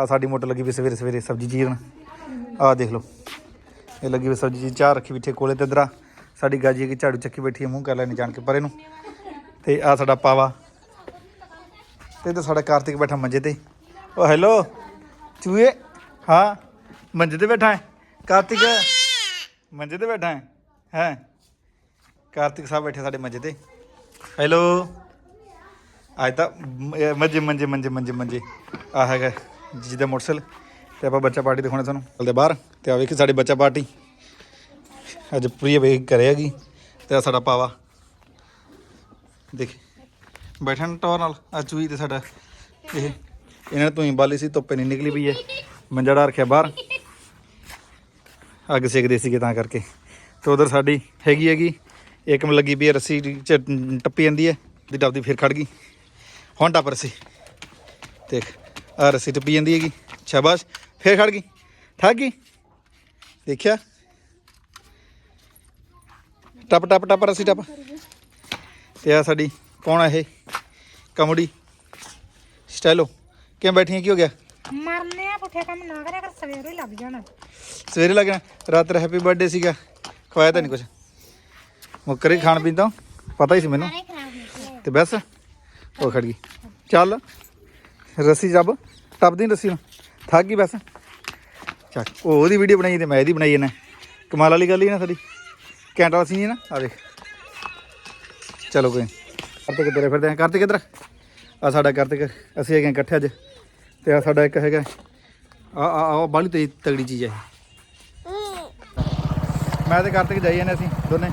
ਆ ਸਾਡੀ ਮੋਟਰ ਲੱਗੀ ਵੀ ਸਵੇਰੇ ਸਵੇਰੇ ਸਬਜ਼ੀ ਚੀਰਨ। ਆ ਦੇਖ ਲਓ। ਇਹ ਲੱਗੀ ਵੀ ਸਬਜ਼ੀ ਜੀ ਚਾਹ ਰੱਖੀ ਬਿਠੇ ਕੋਲੇ ਤੇ ਇਧਰ ਸਾਡੀ ਗਾਜੀ ਕੀ ਝਾੜੂ ਚੱਕੀ ਬੈਠੀ ਹੈ ਮੂੰਹ ਕਰ ਲੈਣੀ ਜਾਣ ਕੇ ਪਰੇ ਨੂੰ। ਤੇ ਆ ਸਾਡਾ ਪਾਵਾ। ਤੇ ਤੇ ਸਾਡਾ ਕਾਰਤਿਕ ਬੈਠਾ ਮੰਜੇ ਤੇ। ਓ ਹੈਲੋ, ਚੂਹੇ। ਹਾਂ, ਮੰਜੇ ਤੇ ਬੈਠਾ ਹੈ। ਕਾਰਤਿਕ, ਮੰਜੇ ਤੇ ਬੈਠਾ ਹੈ। ਹੈ। ਕਾਰਤਿਕ ਸਾਹਿਬ ਬੈਠੇ ਸਾਡੇ ਮੰਜੇ ਤੇ। ਹੈਲੋ। ਅੱਜ ਤਾਂ ਮੰਜੇ ਮੰਜੇ ਮੰਜੇ ਮੰਜੇ ਮੰਜੇ। ਆ ਹੈਗਾ। ਜਿਹਦਾ ਮੋਟਰਸਾਈਕਲ ਤੇ ਆਪਾਂ ਬੱਚਾ ਪਾਰਟੀ ਦਿਖਾਉਣਾ ਤੁਹਾਨੂੰ। ਚਲਦੇ ਬਾਹਰ ਤੇ ਆ ਵੇਖੀ ਸਾਡੀ ਬੱਚਾ ਪਾਰਟੀ। ਅੱਜ ਪ੍ਰਿയ ਵੇਖ ਕਰੇ ਹੈਗੀ ਤੇ ਆ ਸਾਡਾ ਪਾਵਾ। ਦੇਖ ਬੈਠਣ ਟੌਰ ਨਾਲ ਆ ਚੂਈ ਤੇ ਸਾਡਾ ਇਹ। ਇਹਨਾਂ ਨੇ ਤੂੰ ਬਾਲੀ ਸੀ ਧੁੱਪੇ ਨਹੀਂ ਨਿਕਲੀ ਪਈ ਹੈ। ਮੰਜੜਾ ਰੱਖਿਆ ਬਾਹਰ। ਅੱਗ ਸੇਕਦੇ ਸੀਗੇ ਤਾਂ ਕਰਕੇ। ਤੇ ਉਧਰ ਸਾਡੀ ਹੈਗੀ ਹੈਗੀ ਇੱਕ ਮ ਲੱਗੀ ਪਈ ਹੈ, ਰੱਸੀ ਚ ਟੱਪੀ ਜਾਂਦੀ ਹੈ ਦੀ ਡੱਬਦੀ ਫਿਰ ਖੜ ਗਈ। ਹੁਣ ਟੱਪ ਰੱਸੀ। ਦੇਖ। ਆ ਰੱਸੀ ਟੱਪੀ ਜਾਂਦੀ ਹੈਗੀ। ਸ਼ਾਬਾਸ਼। ਫਿਰ ਖੜ ਗਈ। ਠੱਗ ਗਈ। ਦੇਖਿਆ? ਟੱਪ ਟੱਪ ਟੱਪ ਰੱਸੀ ਟੱਪ। ਤੇ ਆ ਸਾਡੀ ਕੌਣ ਆ ਇਹ? ਕਮੜੀ। ਸਟਾਈਲੋ। ਕਿਵੇਂ ਬੈਠੀਆਂ? ਕੀ ਹੋ ਗਿਆ? ਮਰਨੇ ਆ ਪੁੱਠੇ ਕੰਮ ਨਾ ਕਰਿਆ ਕਰ ਸਵੇਰੇ ਹੀ ਲੱਗ ਜਾਣਾ। ਸਵੇਰੇ ਲੱਗਣਾ ਰਾਤ ਹੈਪੀ ਬਰਥਡੇ ਸੀਗਾ। ਖਵਾਇਆ ਤਾਂ ਨਹੀਂ ਕੁਝ ਮੁੱਕਰੇ ਖਾਣ ਪੀਣ ਤੋਂ? ਪਤਾ ਹੀ ਸੀ ਮੈਨੂੰ। ਤੇ ਬਸ ਉਹ ਖੜ ਗਈ। ਚੱਲ। ਰੱਸੀ ਜੱਬ ਟੱਪਦੀ ਨੀ ਰੱਸੀ ਨੂੰ ਥੱਕ ਗਈ ਬਸ। ਚੱਲ, ਉਹ ਉਹਦੀ ਵੀਡੀਓ ਬਣਾਈ ਤੇ ਮੈਂ ਇਹਦੀ ਬਣਾਈ ਇਹਨੇ। ਕਮਾਲ ਵਾਲੀ ਗੱਲ ਹੀ ਨਾ ਸਾਡੀ। ਘੈਂਟ ਵਾਲਾ ਸੀ ਨਾ ਆ ਦੇਖ ਚਲੋ ਕੋਈ ਨੀ। ਕਾਰਤਿਕ ਤੇਰੇ ਫਿਰਦੇ ਆ ਕਰਤੇ ਕਿੱਧਰ ਆ ਸਾਡਾ ਕਾਰਤਿਕ, ਅਸੀਂ ਹੈਗੇ ਇਕੱਠੇ ਅੱਜ। ਤੇ ਆ ਸਾਡਾ ਇੱਕ ਹੈਗਾ ਆ ਆ ਆ ਬਾਲੀ ਤੇ ਤਗੜੀ ਚੀਜ਼ ਹੈ ਇਹ। ਮੈਂ ਤੇ ਕਰਤੇ ਜਾਈ ਜਾਂਦੇ ਅਸੀਂ ਦੋਨੇ।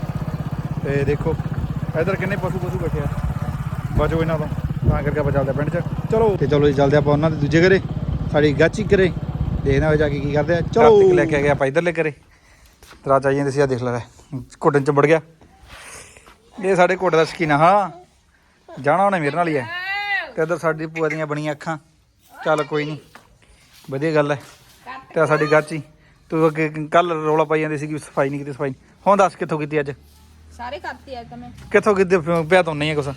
ਤੇ ਦੇਖੋ, ਇਧਰ ਕਿੰਨੇ ਪਸ਼ੂ ਪਸ਼ੂ ਬੈਠੇ ਆ। ਬਚੋ ਇਹਨਾਂ ਤੋਂ। ਤਾਂ ਕਰਕੇ ਆਪਾਂ ਚੱਲਦੇ ਪਿੰਡ 'ਚ। ਚਲੋ। ਤੇ ਚਲੋ ਜੀ ਚੱਲਦੇ ਆਪਾਂ ਉਹਨਾਂ ਦੇ ਦੂਜੇ ਘਰੇ ਸਾਡੀ ਗਾਚੀ ਘਰੇ। ਦੇਖਦੇ ਆ ਜਾ ਕੇ ਕੀ ਕਰਦੇ ਆ। ਚਲੋ। ਕਾਰਤਿਕ ਲੈ ਕੇ ਆ ਗਿਆ ਆਪਾਂ ਇਧਰਲੇ ਘਰੇ। ਤਰਾ ਚਾਹੀਏ ਜਾਂਦੇ ਸੀ ਆ ਦੇਖ ਲੈ ਘੁੱਟਣ ਚ ਵੜ ਗਿਆ। ਇਹ ਸਾਡੇ ਘੁੱਟ ਦਾ ਸ਼ਕੀਨ ਆ ਹਾਂ। ਜਾਣਾ ਉਹਨੇ ਮੇਰੇ ਨਾਲ ਹੀ ਹੈ ਤੇ ਇਧਰ ਸਾਡੀ ਭੂਆ ਦੀਆਂ ਬਣੀਆਂ ਅੱਖਾਂ। ਚੱਲ ਕੋਈ ਨਹੀਂ। ਵਧੀਆ ਗੱਲ ਹੈ। ਤੇ ਸਾਡੀ ਗਾਚੀ। ਤੂੰ ਅੱਗੇ ਕੱਲ ਰੌਲਾ ਪਾਈ ਜਾਂਦੀ ਸੀ ਕਿ ਸਫ਼ਾਈ ਨਹੀਂ ਕੀਤੀ ਸਫ਼ਾਈ। ਹੁਣ ਦੱਸ ਕਿੱਥੋਂ ਕੀਤੀ ਅੱਜ? ਸਾਰੇ ਕਰਤੀ ਅੱਜ ਤਾਂ ਮੈਂ। ਕਿੱਥੋਂ ਕੀਤੀ? ਪਿਆ ਤਾਂ ਨਹੀਂ ਹੈ ਕੁਛ।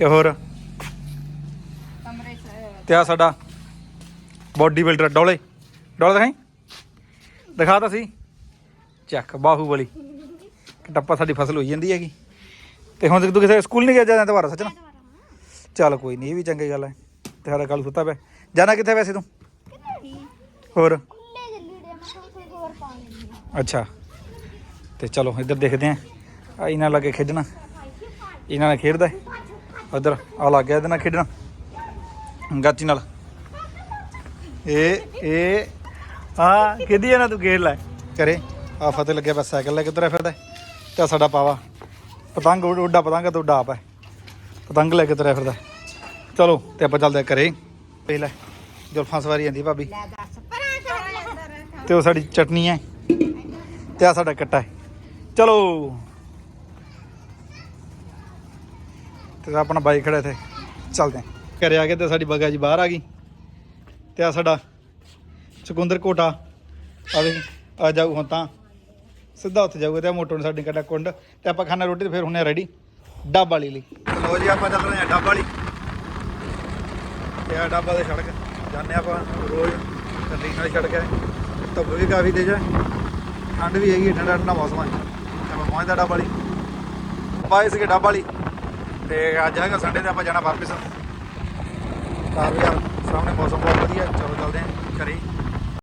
ਤੇ ਹੋਰ? ਕਮਰੇ ਤੇ ਆ ਸਾਡਾ ਬੋਡੀ ਬਿਲਡਰ ਡੋਲੇ। ਡੋਲੇ ਦਿਖਾਈ? ਦਿਖਾ ਤਾਂ ਸੀ ਚੱਕ ਬਾਹੂਬਲੀ ਟੱਪਾ ਸਾਡੀ ਫਸਲ ਹੋਈ ਜਾਂਦੀ ਹੈਗੀ। ਤੇ ਹੁਣ ਤੂੰ ਕਿਸੇ ਸਕੂਲ ਨਹੀਂ ਗਿਆ ਜਾਂਦਾ ਦੁਬਾਰਾ ਸੱਚ ਨਾ ਚੱਲ ਕੋਈ ਨਹੀਂ ਇਹ ਵੀ ਚੰਗੀ ਗੱਲ ਹੈ। ਤੇ ਸਾਡਾ ਕੱਲ ਸੁੱਤਾ ਪਿਆ। ਜਾਣਾ ਕਿੱਥੇ ਵੈਸੇ ਤੂੰ? ਹੋਰ? ਅੱਛਾ। ਤੇ ਚਲੋ ਇੱਧਰ ਦੇਖਦੇ ਆ ਇਹਨਾਂ ਲੱਗੇ ਖੇਡਣਾ। ਇਹਨਾਂ ਨਾਲ ਖੇਡਦਾ ਉਧਰ ਆ ਲੱਗ ਗਿਆ ਇਹਦੇ ਨਾਲ ਖੇਡਣਾ। ਗਾਚੀ ਨਾਲ। ਇਹ ਇਹ ਆ ਕਿਹਦੀ ਆ ਨਾ ਤੂੰ ਖੇਡ ਲੈ। ਕਰੇ ਆ ਫਤਿਹ ਲੱਗਿਆ ਬਸ ਸਾਈਕਲ ਲੈ ਕੇ ਤੁਰਿਆ ਫਿਰਦਾ ਤੇ ਸਾਡਾ ਪਾਵਾ। ਪਤੰਗ ਉੱਡ- ਪਤੰਗ ਤੋਂ ਉੱਡਾ ਆਪ ਹੈ। ਪਤੰਗ ਲੈ ਕੇ ਤੁਰਿਆ ਫਿਰਦਾ ਚਲੋ ਤੇ ਆਪਾਂ ਚੱਲਦੇ ਘਰੇ। ਪਹਿਲਾਂ ਜੁਲਫਾਂ ਸਵਾਰੀ ਜਾਂਦੀ ਭਾਬੀ। ਤੇ ਉਹ ਸਾਡੀ ਚਟਨੀ ਹੈ। ਤੇ ਆ ਸਾਡਾ ਕੱਟਾ ਹੈ। ਚਲੋ। ਤੇ ਆਪਣਾ ਬਾਈਕ ਖੜਾ ਇੱਥੇ। ਚੱਲਦੇ ਹਾਂ। ਘਰੇ ਆ ਕੇ ਤੇ ਸਾਡੀ ਬਗਾ ਜੀ ਬਾਹਰ ਆ ਗਈ। ਤੇ ਆ ਸਾਡਾ ਚਕੁੰਦਰ ਕੋਟਾ। ਆ ਵੇ ਆ ਜਾਊ ਹੁਣ ਤਾਂ। ਸਿੱਧਾ ਉੱਥੇ ਜਾਊਗਾ ਤੇ ਮੋਟਰ ਨੂੰ ਸਾਡੀ ਕੱਟਾ ਕੁੰਡ। ਤੇ ਆਪਾਂ ਖਾਣਾ ਰੋਟੀ ਤੇ ਫਿਰ ਹੁਣੇ ਰੈਡੀ ਡੱਬ ਵਾਲੀ ਲਈ। ਲੋ ਜੀ, ਆਪਾਂ ਚੱਲ ਰਹੇ ਹਾਂ ਡੱਬ ਵਾਲੀ। ਤੇ ਆ ਡੱਬਾ ਦੇ ਸੜਕ। ਜਾਂਦੇ ਆਪਾਂ ਰੋਜ਼ ਕੱਲੀ ਨਾਲ ਸੜਕ ਹੈ। ਧੁੱਪ ਵੀ ਕਾਫੀ ਤੇਜ਼ ਹੈ। ਠੰਡ ਵੀ ਹੈਗੀ ਠੰਡਾ ਠੰਡਾ ਮੌਸਮ ਹੈ। ਤੇ ਆਪਾਂ ਪਹੁੰਚਦਾ ਡੱਬ ਵਾਲੀ। ਪਾਏ ਸੀਗੇ ਡੱਬ ਵਾਲੀ। ਤੇ ਅੱਜ ਹੈਗਾ ਸੰਡੇ ਤੇ ਆਪਾਂ ਜਾਣਾ ਵਾਪਸ। ਤਾਂ ਵੀ ਯਾਰ, ਸਾਹਮਣੇ ਮੌਸਮ ਬਹੁਤ ਵਧੀਆ, ਚਲੋ ਚੱਲਦੇ ਹਾਂ ਘਰੇ।